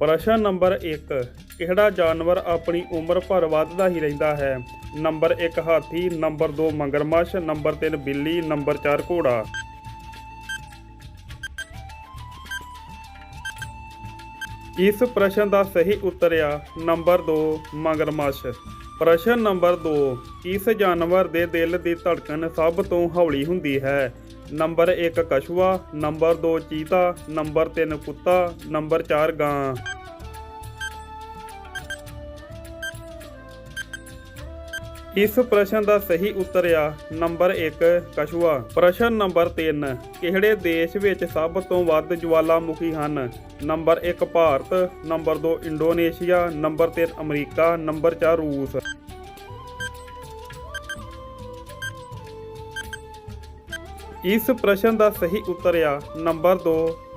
ਪ੍ਰਸ਼ਨ ਨੰਬਰ 1 ਕਿਹੜਾ ਜਾਨਵਰ ਆਪਣੀ ਉਮਰ ਭਰ ਵੱਧਦਾ ਹੀ ਰਹਿੰਦਾ ਹੈ? ਨੰਬਰ 1 ਹਾਥੀ, ਨੰਬਰ 2 ਮੰਗਰਮੱਛ, ਨੰਬਰ 3 ਬਿੱਲੀ, ਨੰਬਰ 4 ਘੋੜਾ। ਇਸ ਪ੍ਰਸ਼ਨ ਦਾ ਸਹੀ ਉੱਤਰ ਆ, ਨੰਬਰ 2 ਮੰਗਰਮੱਛ। ਪ੍ਰਸ਼ਨ ਨੰਬਰ 2 ਕਿਸ ਜਾਨਵਰ ਦੇ ਦਿਲ ਦੀ ਧੜਕਣ ਸਭ ਤੋਂ ਹੌਲੀ ਹੁੰਦੀ ਹੈ? ਨੰਬਰ 1 ਕਛੂਆ, ਨੰਬਰ 2 ਚੀਤਾ, ਨੰਬਰ 3 ਕੁੱਤਾ, ਨੰਬਰ 4 ਗਾਂ। ਇਸ ਪ੍ਰਸ਼ਨ ਦਾ ਸਹੀ ਉੱਤਰ ਆ, ਨੰਬਰ 1 ਕਛੂਆ। ਪ੍ਰਸ਼ਨ ਨੰਬਰ 3 ਕਿਹੜੇ ਦੇਸ਼ ਵਿੱਚ ਸਭ ਤੋਂ ਵੱਧ ਜਵਾਲਾਮੁਖੀ ਹਨ? Number 1 Bharat. Number 2 Indonesia. Number 3 America. Number 4 ਰੂਸ। ਇਸ ਪ੍ਰਸ਼ਨ ਦਾ ਸਹੀ ਉੱਤਰ ਆ ਨੰਬਰ 2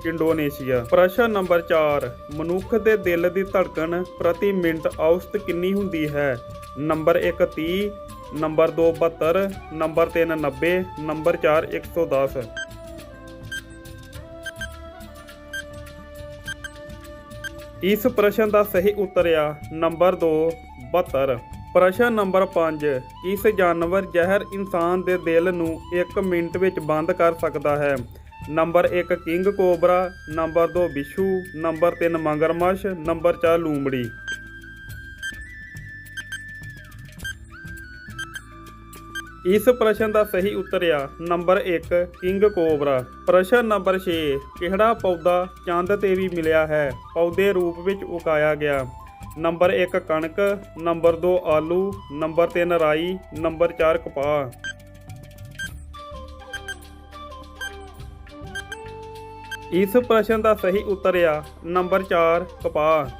ਇੰਡੋਨੇਸ਼ੀਆ। ਪ੍ਰਸ਼ਨ ਨੰਬਰ 4 ਮਨੁੱਖ ਦੇ ਦਿਲ ਦੀ ਧੜਕਣ ਪ੍ਰਤੀ ਮਿੰਟ ਔਸਤ ਕਿੰਨੀ ਹੁੰਦੀ ਹੈ? ਨੰਬਰ 1 30 ਨੰਬਰ 2 72 ਨੰਬਰ 3 90 ਨੰਬਰ 4 110 ਇਸ ਪ੍ਰਸ਼ਨ ਦਾ ਸਹੀ ਉੱਤਰ ਆ ਨੰਬਰ 2 72 ਪ੍ਰਸ਼ਨ ਨੰਬਰ 5 ਇਸ ਜਾਨਵਰ ਜ਼ਹਿਰ ਇਨਸਾਨ ਦੇ ਦਿਲ ਨੂੰ 1 ਮਿੰਟ ਵਿੱਚ ਬੰਦ ਕਰ ਸਕਦਾ ਹੈ? Number 1 king cobra. ਨੰਬਰ 2 ਬਿਸ਼ੂ ਨੰਬਰ 3 ਮੰਗਰਮੱਛ। ਨੰਬਰ 4 ਲੂੰਬੜੀ। ਇਸ ਪ੍ਰਸ਼ਨ ਦਾ ਸਹੀ ਉੱਤਰ ਆ। Number 1 king cobra. ਪ੍ਰਸ਼ਨ ਨੰਬਰ 6 ਕਿਹੜਾ ਪੌਦਾ ਚੰਦ ਤੇ ਵੀ ਮਿਲਿਆ ਹੈ? ਪੌਦੇ ਰੂਪ ਵਿੱਚ ਉਗਾਇਆ ਗਿਆ। ਨੰਬਰ 1 ਕਣਕ, ਨੰਬਰ 2 ਆਲੂ, ਨੰਬਰ 3 ਰਾਈ, ਨੰਬਰ 4 ਕਪਾਹ। ਇਸ ਪ੍ਰਸ਼ਨ ਦਾ ਸਹੀ ਉੱਤਰ ਆ, ਨੰਬਰ 4 ਕਪਾਹ।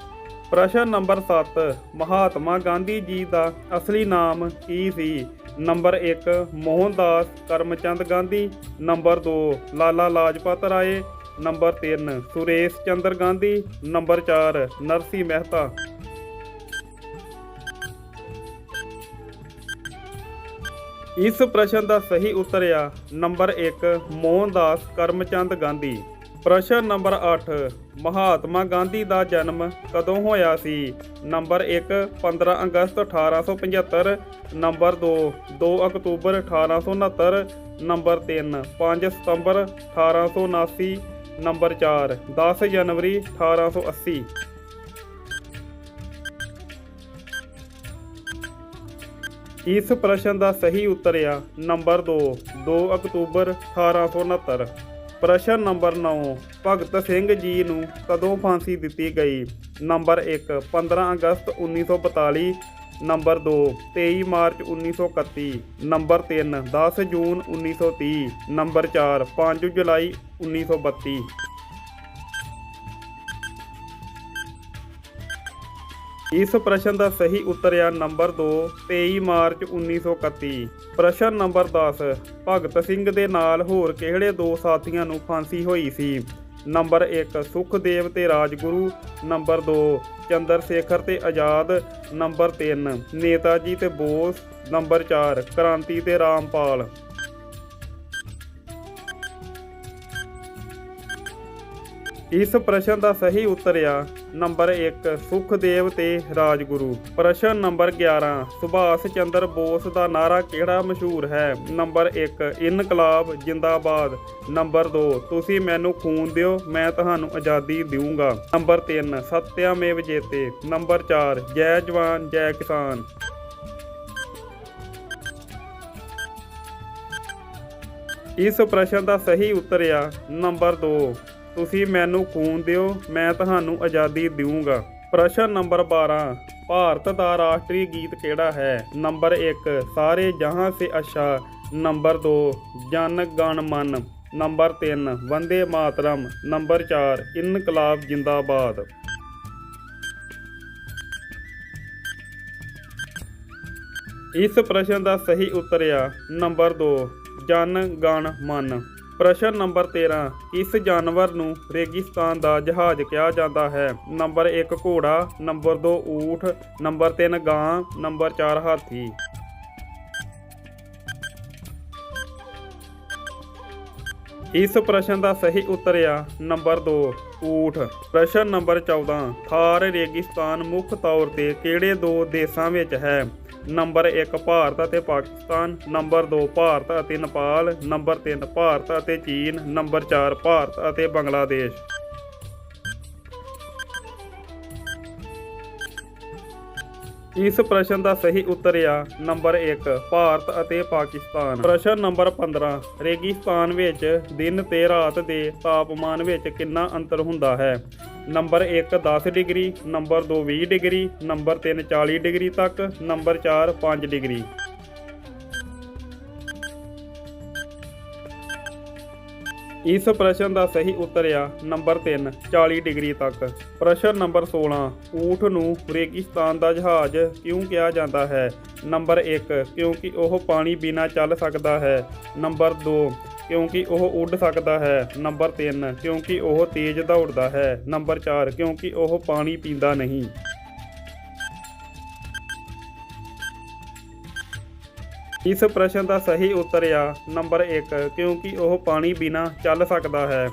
ਪ੍ਰਸ਼ਨ ਨੰਬਰ 7 ਮਹਾਤਮਾ ਗਾਂਧੀ ਜੀ ਦਾ ਅਸਲੀ ਨਾਮ ਕੀ ਸੀ? Number 1 Mohandas Karamchand Gandhi. Number 2 Lala Lajpat Rai. Number 3 Suresh Chandra Gandhi, number 4 Narsi Mehta. ਇਸ ਪ੍ਰਸ਼ਨ ਦਾ ਸਹੀ ਉੱਤਰ ਆ, ਨੰਬਰ 1 ਮੋਹਨਦਾਸ ਕਰਮਚੰਦ ਗਾਂਧੀ। ਪ੍ਰਸ਼ਨ ਨੰਬਰ 8 ਮਹਾਤਮਾ ਗਾਂਧੀ ਦਾ ਜਨਮ ਕਦੋਂ ਹੋਇਆ ਸੀ? ਨੰਬਰ 1 15 ਅਗਸਤ 1875 ਨੰਬਰ 2 2 ਅਕਤੂਬਰ 1869 ਨੰਬਰ 3 5 ਸਤੰਬਰ 1879 ਨੰਬਰ 4 10 ਜਨਵਰੀ 1880 ਇਸ ਪ੍ਰਸ਼ਨ ਦਾ ਸਹੀ ਉੱਤਰ ਆ, ਨੰਬਰ 2 2 ਅਕਤੂਬਰ 1869 ਪ੍ਰਸ਼ਨ ਨੰਬਰ 9 ਭਗਤ ਸਿੰਘ ਜੀ ਨੂੰ ਕਦੋਂ ਫਾਂਸੀ ਦਿੱਤੀ ਗਈ? ਨੰਬਰ 1 15 ਅਗਸਤ 1942 number 2 23 March 1931 number 3 10 June 1930 number 4 5 July 1932 ਇਸ ਪ੍ਰਸ਼ਨ ਦਾ ਸਹੀ ਉੱਤਰ ਆ ਨੰਬਰ 2 23 ਮਾਰਚ 1931 ਪ੍ਰਸ਼ਨ ਨੰਬਰ 10 ਭਗਤ ਸਿੰਘ ਦੇ ਨਾਲ ਹੋਰ ਕਿਹੜੇ ਦੋ ਸਾਥੀਆਂ ਨੂੰ ਫਾਂਸੀ ਹੋਈ ਸੀ? ਨੰਬਰ 1 ਸੁਖਦੇਵ ਤੇ ਰਾਜਗੁਰੂ। ਨੰਬਰ 2 ਚੰਦਰ ਸ਼ੇਖਰ ਤੇ ਆਜ਼ਾਦ। ਨੰਬਰ 3 ਨੇਤਾ ਜੀ ਤੇ ਬੋਸ। ਨੰਬਰ 4 ਕ੍ਰਾਂਤੀ ਤੇ ਰਾਮਪਾਲ। ਇਸ ਪ੍ਰਸ਼ਨ ਦਾ ਸਹੀ ਉੱਤਰ ਆ, ਨੰਬਰ 1 ਸੁਖਦੇਵ ਤੇ ਰਾਜਗੁਰੂ। ਪ੍ਰਸ਼ਨ ਨੰਬਰ 11 ਸੁਭਾਸ਼ ਚੰਦਰ ਬੋਸ ਦਾ ਨਾਰਾ ਕਿਹੜਾ ਮਸ਼ਹੂਰ ਹੈ? ਨੰਬਰ 1 ਇਨਕਲਾਬ, ਜਿੰਦਾਬਾਦ। ਨੰਬਰ 2 ਤੁਸੀਂ ਮੈਨੂੰ ਖੂਨ ਦਿਓ, ਮੈਂ ਤੁਹਾਨੂੰ ਆਜ਼ਾਦੀ ਦੇਵਾਂਗਾ ਨੰਬਰ 3 ਸਤਿਆਮੇਵ ਜੇਤੇ। ਨੰਬਰ 4 ਜੈ ਜਵਾਨ, ਜੈ ਕਿਸਾਨ। ਇਸ ਪ੍ਰਸ਼ਨ ਦਾ ਸਹੀ ਉੱਤਰ ਆ, ਨੰਬਰ 2 ਤੁਸੀਂ ਮੈਨੂੰ ਖੂਨ ਦਿਓ, ਮੈਂ ਤੁਹਾਨੂੰ ਆਜ਼ਾਦੀ ਦੇਵਾਂਗਾ ਪ੍ਰਸ਼ਨ ਨੰਬਰ 12 ਭਾਰਤ ਦਾ ਰਾਸ਼ਟਰੀ ਗੀਤ ਕਿਹੜਾ ਹੈ? ਨੰਬਰ 1 ਸਾਰੇ ਜਹਾਂ ਸੇ ਅੱਛਾ। ਨੰਬਰ 2 ਜਨ ਗਣ ਮਨ। ਨੰਬਰ 3 ਵੰਦੇ ਮਾਤਰਮ। ਨੰਬਰ 4 ਇਨਕਲਾਬ ਜਿੰਦਾਬਾਦ। ਇਸ ਪ੍ਰਸ਼ਨ ਦਾ ਸਹੀ ਉੱਤਰ ਆ। ਨੰਬਰ 2 ਜਨ ਗਣ ਮਨ। ਪ੍ਰਸ਼ਨ ਨੰਬਰ 13 ਇਸ ਜਾਨਵਰ ਨੂੰ ਰੇਗਿਸਤਾਨ ਦਾ ਜਹਾਜ਼ ਕਿਹਾ ਜਾਂਦਾ ਹੈ। ਨੰਬਰ 1 ਘੋੜਾ, ਨੰਬਰ 2 ਊਠ, ਨੰਬਰ 3 ਗਾਂ, ਨੰਬਰ 4 ਹਾਥੀ। ਇਸ ਪ੍ਰਸ਼ਨ ਦਾ ਸਹੀ ਉੱਤਰ ਆ ਨੰਬਰ 2 ਊਠ। ਪ੍ਰਸ਼ਨ ਨੰਬਰ 14 ਥਾਰ ਰੇਗਿਸਤਾਨ ਮੁੱਖ ਤੌਰ ਤੇ ਕਿਹੜੇ ਦੋ ਦੇਸ਼ਾਂ ਵਿੱਚ ਹੈ? ਨੰਬਰ 1 ਭਾਰਤ ਅਤੇ ਪਾਕਿਸਤਾਨ। ਨੰਬਰ 2 ਭਾਰਤ ਅਤੇ ਨੇਪਾਲ। ਨੰਬਰ 3 ਭਾਰਤ ਅਤੇ ਚੀਨ। ਨੰਬਰ 4 ਭਾਰਤ ਅਤੇ ਬੰਗਲਾਦੇਸ਼। ਇਸ ਪ੍ਰਸ਼ਨ ਦਾ ਸਹੀ ਉੱਤਰ ਆ ਨੰਬਰ 1 ਭਾਰਤ ਅਤੇ ਪਾਕਿਸਤਾਨ। ਪ੍ਰਸ਼ਨ ਨੰਬਰ 15 ਰੇਗਿਸਤਾਨ ਵਿੱਚ ਦਿਨ ਤੇ ਰਾਤ ਦੇ ਤਾਪਮਾਨ ਵਿੱਚ ਕਿੰਨਾ ਅੰਤਰ ਹੁੰਦਾ ਹੈ? Number 1 10 degree. Number 2 20 degree. Number 3 40 degree ਤੱਕ। Number 4 5 degree. ਇਸ ਪ੍ਰਸ਼ਨ ਦਾ ਸਹੀ ਉੱਤਰ ਆ ਨੰਬਰ 3 40 ਡਿਗਰੀ ਤੱਕ। ਪ੍ਰਸ਼ਨ ਨੰਬਰ 16 ਊਠ ਨੂੰ ਰੇਗਿਸਤਾਨ ਦਾ ਜਹਾਜ਼ ਕਿਉਂ ਕਿਹਾ ਜਾਂਦਾ ਹੈ? ਨੰਬਰ 1 ਕਿਉਂਕਿ ਉਹ ਪਾਣੀ ਬਿਨਾਂ ਚੱਲ ਸਕਦਾ ਹੈ। ਨੰਬਰ 2 ਕਿਉਂਕਿ ਉਹ ਉੱਡ ਸਕਦਾ ਹੈ। ਨੰਬਰ 3 ਕਿਉਂਕਿ ਉਹ ਤੇਜ਼ ਦੌੜਦਾ ਹੈ। ਨੰਬਰ 4 ਕਿਉਂਕਿ ਉਹ ਪਾਣੀ ਪੀਂਦਾ ਨਹੀਂ। ਇਸ ਪ੍ਰਸ਼ਨ ਦਾ ਸਹੀ ਉੱਤਰ ਆ ਨੰਬਰ 1 ਕਿਉਂਕਿ ਉਹ ਪਾਣੀ ਬਿਨਾ ਚੱਲ ਸਕਦਾ ਹੈ।